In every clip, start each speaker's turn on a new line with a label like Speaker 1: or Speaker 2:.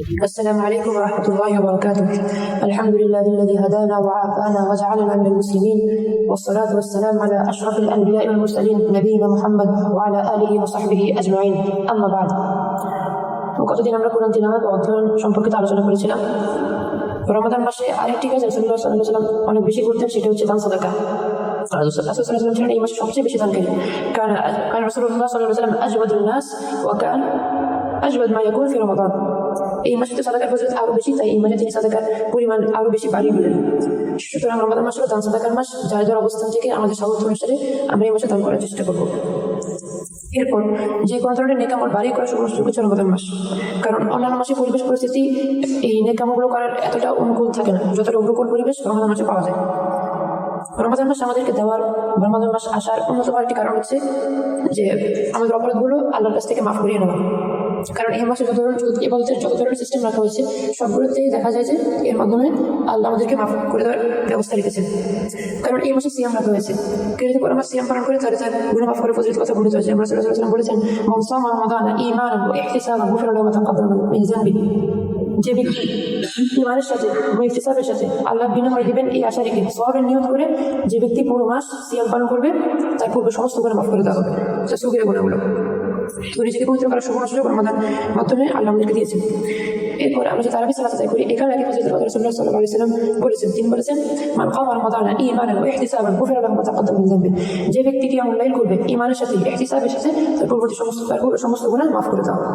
Speaker 1: السلام عليكم ورحمة الله وبركاته الحمد لله الذي هدانا وعافانا وجعلنا من المسلمين والصلاة والسلام على أشرف الأنبياء والمرسلين نبينا محمد وعلى آله وصحبه أجمعين أما بعد গতদিন আমরা কোরআন তিলাওয়াত ও অধ্যয়ন সম্পর্কিত আলোচনা করেছিলাম রমাদান মাসে আরেকটি কাজ রাসূলুল্লাহ সাল্লাল্লাহু আলাইহি ওয়াসাল্লাম অনেক বেশি করতেন সেটা হচ্ছে দান সাদাকা রাসূল সাল্লাল্লাহু আলাইহি ওয়াসাল্লাম ছিলেন এই মাসে সবচেয়ে বেশি দানকারী কারণ কারণ রাসূলুল্লাহ সাল্লাল্লাহু আলাইহি ওয়াসাল্লাম আজওয়াদুন নাস ওয়া কান আজওয়াদ মা ইয়াকুন ফি রমাদান এই মাসে তো সাদাকার ফজিলত আরও বেশি, তাই এই মাসে তিনি সাদাকার পরিমাণ আরও বেশি বাড়িয়ে দিলেন সুতরাং রমাদান মাস হলো দান সাদাকার মাস, যার যার অবস্থান থেকে আমাদের সামর্থ্য অনুসারে আমরা এই মাসে দান করার চেষ্টা করব। এরপর যে কোনো ধরনের নেকামল বাড়ি করা সমস্ত কিছু রমাদান মাস। কারণ অন্যান্য মাসে পরিবেশ পরিস্থিতি, এই নেকামগুলো করার এতটা অনুকূল থাকে না, যতটা অনুকূল পরিবেশ রমাদান মাসে পাওয়া যায়। রমাদান মাস আমাদেরকে দেওয়ার, রমাদান মাস আসার অন্যতম একটি কারণ হচ্ছে যে আমাদের অপরাধগুলো আল্লাহর কাছ থেকে মাফ করিয়ে নেওয়া। কারণ এই মাসে যত ধরনের এবাদতের যত ধরনের সিস্টেম রাখা হয়েছে, সবগুলোতেই দেখা যায় যে এর মাধ্যমে আল্লাহ আমাদেরকে মাফ করে দেওয়ার ব্যবস্থা রেখেছেন। কারণ এই মাসে সিয়াম রাখা হয়েছে। কেউ যদি মাস সিয়াম পালন করে, তাহলে তার গুণ মাফ করে ফজিলত কথা বলে হয়েছে আমরা সাল্লাল্লাহু বলেছেন, মান মিন যানবি। যে ব্যক্তি ইমানের সাথে ইফতিসাবের সাথে আল্লাহ বিনিময় দিবেন, এই আশা রেখে সবের নিয়ত করে যে ব্যক্তি পুরো মাস সিয়াম পালন করবে, তার পূর্বে সমস্ত গুণ মাফ করে দেওয়া হবে। সুখের গুণগুলো। তো নিজেকে পবিত্র করার সুবর্ণ সুযোগ রমাদান মাধ্যমে আল্লাহ আমাদেরকে দিয়েছেন এরপর আমরা যে তারাবি সালাত আদায় করি এখানে ফজিলত কথা রাসূলুল্লাহ সাল্লাল্লাহু আলাইহি সাল্লাম বলেছেন, তিনি বলেছেন, মান কামা রমাদানা ঈমানান ওয়া ইহতিসাবান, গুফিরা লাহু মা তাকাদ্দামা মিন যানবি যে ব্যক্তি কিয়ামুল লাইল করবে ঈমানের সাথে, ইহতিসাবের সাথে, তার পূর্ববর্তী সমস্ত সমস্ত গুনাহ মাফ করে হবে।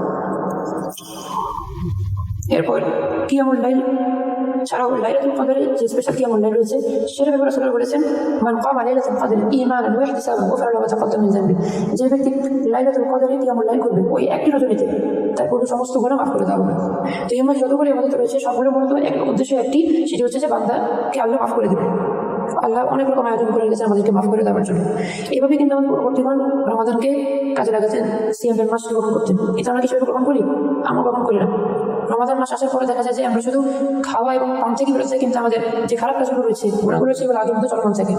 Speaker 1: এরপর কিয়ামুল লাইল ছাড়াও লাইলাতুল কদরে যে স্পেশাল কিয়ামুল লাইল রয়েছে সেটা ব্যাপারে রাসূল বলেছেন, মান কামা লাইলাতুল কদর ঈমানান ওয়া ইহতিসাবান গুফিরা লাহু মা তাকাদ্দামা মিন যানবি যে ব্যক্তি লাইলাতুল কদরে কিয়ামুল লাইল করবে, ওই একটি রজনীতে তার পুরো সমস্ত গুনাহ মাফ করে দেওয়া হবে। তো এই মাসে যতগুলো ইবাদত রয়েছে সবগুলো মূলত এক উদ্দেশ্য একটি, সেটি হচ্ছে যে বান্দাকে আল্লাহ মাফ করে দেবে। আল্লাহ অনেক রকম আয়োজন করে রেখেছেন আমাদেরকে মাফ করে দেওয়ার জন্য। এভাবে কিন্তু আমাদের পূর্ববর্তীগণ রমাদানকে কাজে লাগাচ্ছেন সিএমের মাস গ্রহণ করতেন এটা আমরা কিছু গ্রহণ করি? আমরা গ্রহণ করি না। রমাদান মাস আসার পরে দেখা যায় যে আমরা শুধু খাওয়া এবং পান থেকে বেরোচ্ছে, কিন্তু আমাদের যে খারাপ কাজগুলো রয়েছে গুণাগুলো রয়েছে এগুলো আগের মতো চলমান থাকে।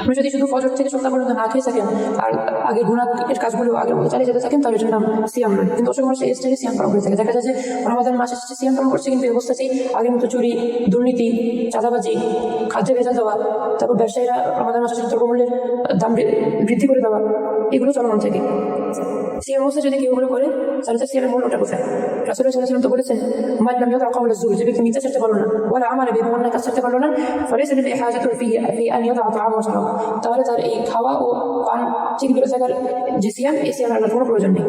Speaker 1: আপনি যদি শুধু ফজর থেকে সন্ধ্যা পর্যন্ত না খেয়ে থাকেন আর আগের গুণার কাজগুলো আগের মতো চালিয়ে যেতে থাকেন, তাহলে এটার নাম সিয়াম নয়। কিন্তু অসংখ্য মানুষ এই স্টেজে সিয়াম পালন করে থাকে। দেখা যায় যে রমাদান মাস এসেছে, সিয়াম পালন করছে, কিন্তু এই অবস্থাতেই আগের মতো চুরি, দুর্নীতি, চাঁদাবাজি, খাদ্যে ভেজাল দেওয়া, তারপর ব্যবসায়ীরা রমাদান মাসে দ্রব্যমূল্যের দাম বৃদ্ধি করে দেওয়া, এগুলো চলমান থাকে। সিএম অবস্থা যদি কেউ এগুলো করে তাহলে তার সিএমের মূল্যটা কোথায়? রাসুল সাল্লাম তো বলেছেন মাল্লাম ইয়াদা কাউলা যুর না, ওয়ালা আমাল বিহি অন্য কাজ ছাড়তে পারল না ফলে সেটা হাজাতুন ফি ফি শারাব তাহলে তার এই খাওয়া ও পান থেকে বিরত থাকার যে কোনো প্রয়োজন নেই।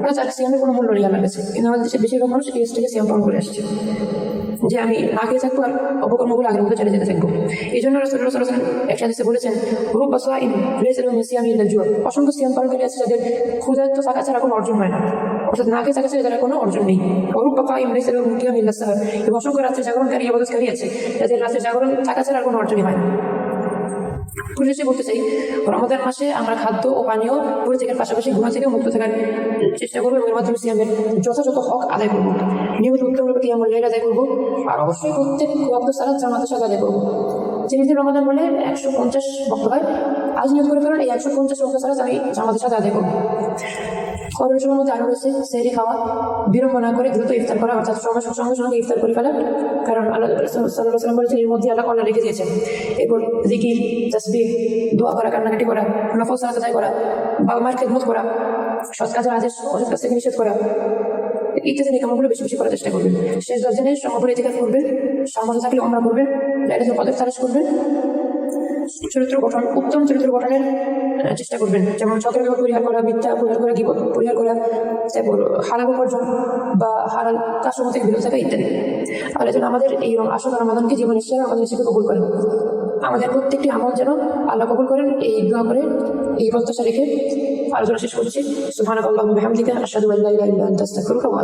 Speaker 1: মানে তার সিয়ামের কোনো মূল্য নেই কাছে। কিন্তু আমাদের দেশে বেশিরভাগ মানুষ এই স্টেজে সিয়াম পালন করে আসছে। যে আমি আগে থাকব আর অপকর্মগুলো আগের মতো চলে যেতে থাকব। এই জন্য একটা বলেছেন রূপ বা জুয়া। অসংখ্য সিয়াম পালনকারী আছে যাদের ক্ষুধার্ত থাকা ছাড়া কোনো অর্জন হয় না। অর্থাৎ নাকে থাকা ছাড়া যারা কোনো অর্জন নেই। অরূপ পাপা কাইম লেসের কিয়াম ইল্লা সাহার। এবং অসংখ্য রাত্রে জাগরণকারী ইবাদতকারী আছে, যাদের রাত্রে জাগরণ থাকা ছাড়া কোনো অর্জনই হয় না। পরিশেষে বলতে চাই রমাদান মাসে আমরা খাদ্য ও পানীয় পরিচয়ের পাশাপাশি গুণা থেকে মুক্ত থাকার চেষ্টা করব এর মাধ্যমে সিয়ামের যথাযথ হক আদায় করব। নিয়মিত উত্তমরূপে আমরা লাইল আদায় করব আর অবশ্যই প্রত্যেক রক্ত সারা জামাতের সাথে আদায় করব। যেহেতু রমাদান বলে একশো পঞ্চাশ বক্ত হয়, আজ নিয়োগ করে ফেলেন, এই একশো পঞ্চাশ বক্ত সারা আমি জামাতের সাথে আদায় করব। করোনার মধ্যে আরও রয়েছে সেরি খাওয়া, বিলম্ব না করে দ্রুত ইফতার করা, অর্থাৎ সময় সঙ্গে সঙ্গে ইফতার করে ফেলা, কারণ আল্লাহ সাল্লাম বলেছেন, এর মধ্যে আল্লাহ কল্যাণ রেখে দিয়েছেন। এরপর জিকির, তসবিহ, দোয়া করা, কান্নাকাটি করা, নফল সালাত আদায় করা, বাবা মায়ের খেদমত করা, সৎ কাজের আদেশ, অসৎ থেকে নিষেধ করা, ইত্যাদি নিকামগুলো বেশি বেশি করার চেষ্টা করবেন। শেষ দশ দিনে সমগ্র ইতিকাফ করবেন, সামর্থ্য থাকলে আমরা করবেন, লাইলাতুল কদর তালাশ করবেন চরিত্র গঠন, উত্তম চরিত্র গঠনের চেষ্টা করবেন। যেমন চক্র পরিহার করা মিথ্যা পরিহার করা গিবত পরিহার করা তারপর হালাল উপার্জন বা হালাল কাস্টমার থেকে বিরত থাকা ইত্যাদি। আর যেন আমাদের এই আসল রমাদানকে জীবন হিসেবে আমাদের হিসেবে কবুল করেন। আমাদের প্রত্যেকটি আমল যেন আল্লাহ কবুল করেন, এই দোয়া করে, এই প্রত্যাশা রেখে আলোচনা শেষ করছি। সুবহানাকাল্লাহুম্মা ওয়া বিহামদিকা, আশহাদু আল্লা ইলাহা ইল্লা আনতা, আস্তাগফিরুকা ওয়া